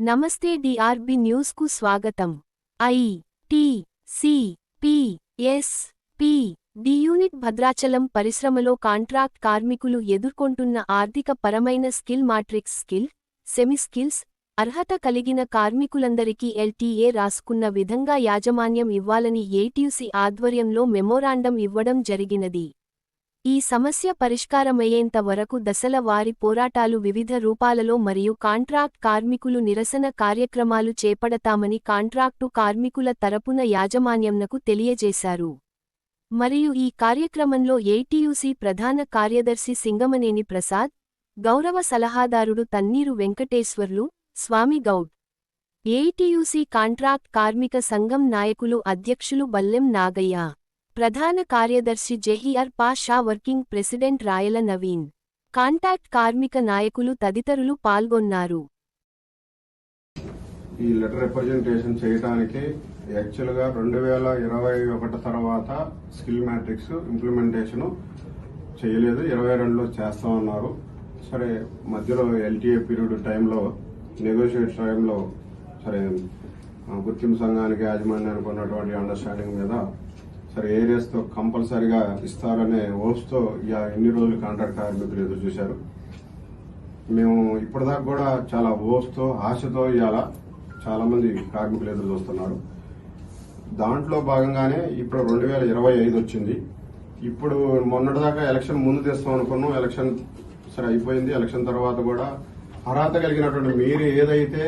నమస్తే డిఆర్బి న్యూస్కు స్వాగతం. I T C P S P D unit Bhadrachalam పరిశ్రమలో కాంట్రాక్ట్ కార్మికులు ఎదుర్కొంటున్న ఆర్థిక పరమైన skill matrix skill semi skills అర్హత కలిగిన కార్మికులందరికీ ఎల్టీఏ రాసుకున్న విధంగా యాజమాన్యం ఇవ్వాలని ఏటీయూసీ ఆధ్వర్యంలో మెమోరాండం ఇవ్వడం జరిగినది. ఈ సమస్య పరిష్కారమయ్యేంత వరకు దశల వారి పోరాటాలు వివిధ రూపాలలో మరియు కాంట్రాక్ట్ కార్మికులు నిరసన కార్యక్రమాలు చేపడతామని కాంట్రాక్టు కార్మికుల తరపున యాజమాన్యంనకు తెలియజేశారు. మరియు ఈ కార్యక్రమంలో ఏటీయూసీ ప్రధాన కార్యదర్శి సింగమనేని ప్రసాద్ గౌరవ సలహాదారుడు తన్నీరు వెంకటేశ్వర్లు స్వామి గౌడ్ ఏటీయూసీ కాంట్రాక్ట్ కార్మిక సంఘం నాయకులు అధ్యక్షులు బల్లెం నాగయ్య. ప్రధాన కార్యదర్శి జెహిఆర్ Pasha working president Rayala Naveen contact కార్మిక నాయకులు తదితరులు పాల్గొన్నారు. ఈ లెటర్ రిప్రజెంటేషన్ చేయడానికి యాక్చువల్గా రెండు వేల ఇరవై ఒకటి తర్వాత స్కిల్ మ్యాట్రిక్స్ ఇంప్లిమెంటేషన్ చేయలేదు. ఇరవై రెండులో చేస్తామన్నారు సరే మధ్యలో ఎల్టీఏ పీరియడ్ టైంలో నెగోషియేట్ టైంలో సరే గుర్తింపు సంఘానికి యాజమాన్యానికి ఉన్నటువంటి అండర్స్టాండింగ్ మీద సరే ఏరియాస్తో కంపల్సరిగా ఇస్తారనే హోప్స్తో ఇక ఎన్ని రోజులు కాంట్రాక్ట్ కార్మికులు ఎదురు చూశారు. మేము ఇప్పటిదాకా కూడా చాలా ఓస్తో ఆశతో ఇవాళ చాలా మంది కార్మికులు ఎదురు చూస్తున్నారు. దాంట్లో భాగంగానే ఇప్పుడు రెండు వేల ఇరవై ఐదు వచ్చింది. ఇప్పుడు మొన్నటిదాకా ఎలక్షన్ ముందు తెస్తాం అనుకున్నాం. ఎలక్షన్ సరే అయిపోయింది. ఎలక్షన్ తర్వాత కూడా అర్హత కలిగినటువంటి మీరు ఏదైతే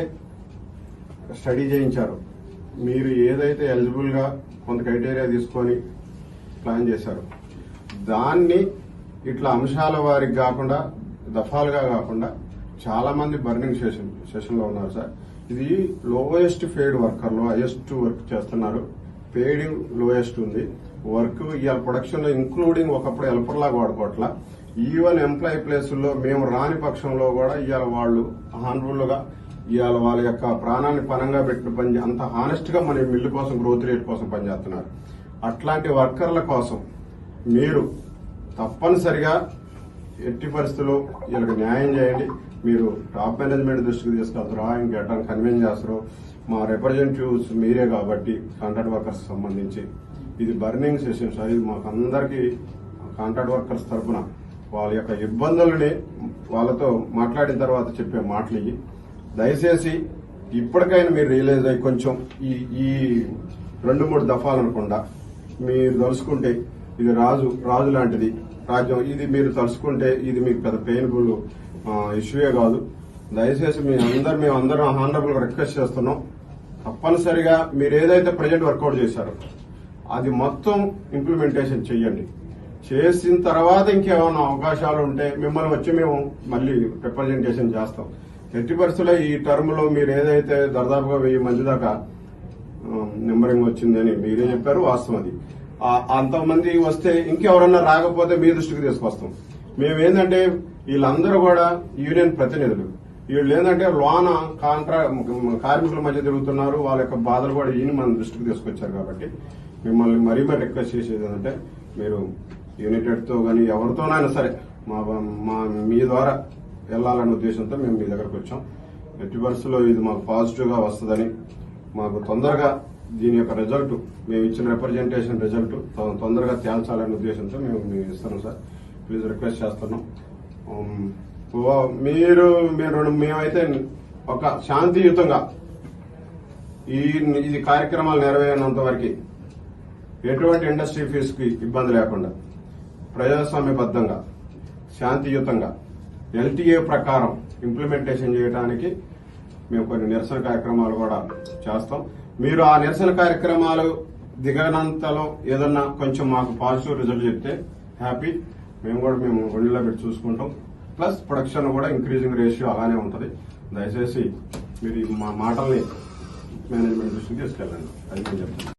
స్టడీ చేయించారో మీరు ఏదైతే ఎలిజిబుల్గా కొంత క్రైటీరియా తీసుకొని ప్లాన్ చేశారు దాన్ని ఇట్లా అంశాల వారికి కాకుండా దఫాలుగా కాకుండా చాలా మంది బర్నింగ్ సెషన్ సెషన్లో ఉన్నారు సార్. ఇది లోయెస్ట్ ఫేడ్ వర్కర్లో హైయెస్ట్ వర్క్ చేస్తున్నారు. పేడింగ్ లోయెస్ట్ ఉంది. వర్క్ ఇవాళ ప్రొడక్షన్లో ఇంక్లూడింగ్ ఒకప్పుడు హెల్పర్ లాగా వాడుకోవట్లా ఈవెన్ ఎంప్లాయీ ప్లేసుల్లో మేము రాని పక్షంలో కూడా ఇవాళ వాళ్ళు హానరబుల్గా ఇవాళ వాళ్ళ యొక్క ప్రాణాన్ని పనంగా పెట్టిన పని అంత హానెస్ట్గా మన మిల్లు కోసం గ్రోత్ రేట్ కోసం పనిచేస్తున్నారు. అట్లాంటి వర్కర్ల కోసం మీరు తప్పనిసరిగా ఎట్టి పరిస్థితుల్లో వీళ్ళకి న్యాయం చేయండి. మీరు టాప్ మేనేజ్మెంట్ దృష్టికి తీసుకెళ్తారా ఇంకెట్టా కన్విన్స్ చేస్తారు మా రిప్రజెంటేటివ్స్ మీరే కాబట్టి కాంట్రాక్ట్ వర్కర్స్ సంబంధించి. ఇది బర్నింగ్ సెషన్ సార్. ఇది మాకు అందరికీ కాంట్రాక్ట్ వర్కర్స్ తరఫున వాళ్ళ యొక్క ఇబ్బందులని వాళ్ళతో మాట్లాడిన తర్వాత చెప్పే మాటలు ఇవి. దయచేసి ఇప్పటికైనా మీరు రియలైజ్ అయ్యి కొంచెం ఈ ఈ రెండు మూడు దఫాలు మీరు తలుసుకుంటే ఇది రాజు రాజు లాంటిది రాజ్యం. ఇది మీరు తలుసుకుంటే ఇది మీకు పెద్ద పెయిన్ఫుల్ ఇష్యూయే కాదు. దయచేసి మీ అందరు మేము అందరం హానరబుల్ రిక్వెస్ట్ చేస్తున్నాం. తప్పనిసరిగా మీరు ఏదైతే ప్రజెంట్ వర్కౌట్ చేశారో అది మొత్తం ఇంప్లిమెంటేషన్ చెయ్యండి. చేసిన తర్వాత ఇంకేమైనా అవకాశాలు ఉంటే మిమ్మల్ని వచ్చి మేము మళ్ళీ రిప్రజెంటేషన్ చేస్తాం. ఎట్టి పరిస్థితుల్లో ఈ టర్మ్లో మీరు ఏదైతే దర్దాపుగా వెయ్యి మంది దాకా నెంబరింగ్ వచ్చిందని మీరే చెప్పారు వాస్తవం అది. అంతమంది వస్తే ఇంకెవరన్నా రాకపోతే మీ దృష్టికి తీసుకొస్తాం. మేము ఏంటంటే వీళ్ళందరూ కూడా యూనియన్ ప్రతినిధులు. వీళ్ళు ఏంటంటే లోన కాంట్రా కార్మికుల మధ్య తిరుగుతున్నారు వాళ్ళ యొక్క బాధలు కూడా ఈయన మన దృష్టికి తీసుకొచ్చారు కాబట్టి మిమ్మల్ని మరీ మరీ రిక్వెస్ట్ చేసేది ఏంటంటే మీరు యూనిటెడ్తో కానీ ఎవరితోనైనా సరే మా మా మీ ద్వారా వెళ్ళాలనే ఉద్దేశంతో మేము మీ దగ్గరకు వచ్చాం. ఎట్టి పరిస్థితుల్లో ఇది మాకు పాజిటివ్గా వస్తుందని మాకు తొందరగా దీని యొక్క రిజల్ట్ మేము ఇచ్చిన రిప్రజెంటేషన్ రిజల్ట్ తొందరగా తేల్చాలనే ఉద్దేశంతో మేము మేము ఇస్తున్నాం సార్. ప్లీజ్ రిక్వెస్ట్ చేస్తున్నాం. Um, మీరు మీరు మేమైతే ఒక శాంతియుతంగా ఈ ఇది కార్యక్రమాలు నెరవేరినంత వరకు ఎటువంటి ఇండస్ట్రీ ఫీజుకి ఇబ్బంది లేకుండా ప్రజాస్వామ్యబద్ధంగా శాంతియుతంగా ఎల్టీఏ ప్రకారం ఇంప్లిమెంటేషన్ చేయడానికి మేము కొన్ని నిరసన కార్యక్రమాలు కూడా చేస్తాం. మీరు ఆ నిరసన కార్యక్రమాలు దిగనంతలో ఏదన్నా కొంచెం మాకు పాజిటివ్ రిజల్ట్ చెప్తే హ్యాపీ మేము కూడా మేము గుండెలో పెట్టి చూసుకుంటాం. ప్లస్ ప్రొడక్షన్ కూడా ఇంక్రీజింగ్ రేషియో అలానే ఉంటుంది. దయచేసి మీరు మా మాటల్ని మేనేజ్మెంట్ దృష్టికి తీసుకెళ్ళండి. అది నేను చెప్తాను.